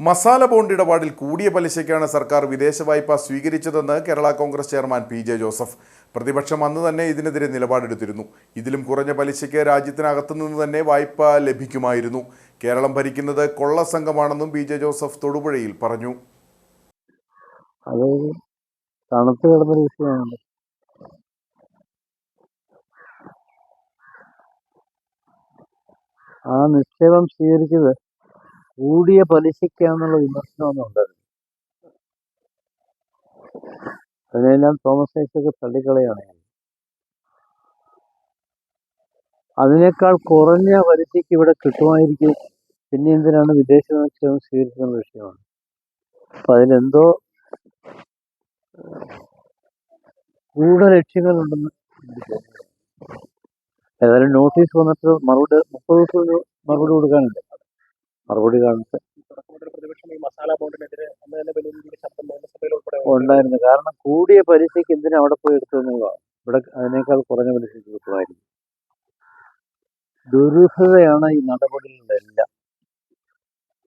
Masala bond ഇടപാടിൽ കൂടിയ പലിശയ്ക്കാണ് സർക്കാർ വിദേശ വായ്പ സ്വീകരിച്ചതെന്ന് Kerala Congress chairman P J Joseph. പ്രതിപക്ഷം അന്ന് തന്നെ ഇതിനെതിരെ നിലപാടെടുത്തിരുന്നു. ഇതിലും കുറഞ്ഞ പലിശയ്ക്ക് രാജ്യത്തിനകത്തു നിന്ന് തന്നെ വായ്പ ലഭിക്കുമായിരുന്നു. കേരളം ഭരിക്കുന്നത് കൊള്ള സംഘമാണെന്നും പി ജെ ജോസഫ് തൊടുപുഴയിൽ പറഞ്ഞു. ആ നിക്ഷേപം സ്വീകരിച്ചത് കൂടിയ പലിശയ്ക്കാന്നുള്ള വിമർശനമൊന്നും ഉണ്ടായിരുന്നു അതിനെല്ലാം തോമസ് ഐസക്ക് തള്ളിക്കളയാണ് അതിനേക്കാൾ കുറഞ്ഞ പലിശയ്ക്ക് ഇവിടെ കിട്ടുമായിരിക്കും. പിന്നെ എന്തിനാണ് വിദേശ നിക്ഷേപം സ്വീകരിക്കുന്ന വിഷയമാണ്. അപ്പൊ അതിലെന്തോ ഗൂഢലക്ഷ്യങ്ങളുണ്ടെന്ന് ഏതായാലും നോട്ടീസ് വന്നിട്ട് മറുപടി മുപ്പത് ദിവസം മറുപടി കൊടുക്കാനുണ്ട്. മറുപടി നിയമസഭയിൽ ഉണ്ടായിരുന്നു. കാരണം കൂടിയ പലിശയ്ക്ക് എന്തിനാ അവിടെ പോയി എടുത്തു എന്നുള്ളതാണ്. ഇവിടെ അതിനേക്കാൾ കുറഞ്ഞ പലിശയ്ക്ക് കിട്ടുമായിരുന്നു. ദുരൂഹതയാണ് ഈ നടപടികളിലെല്ലാം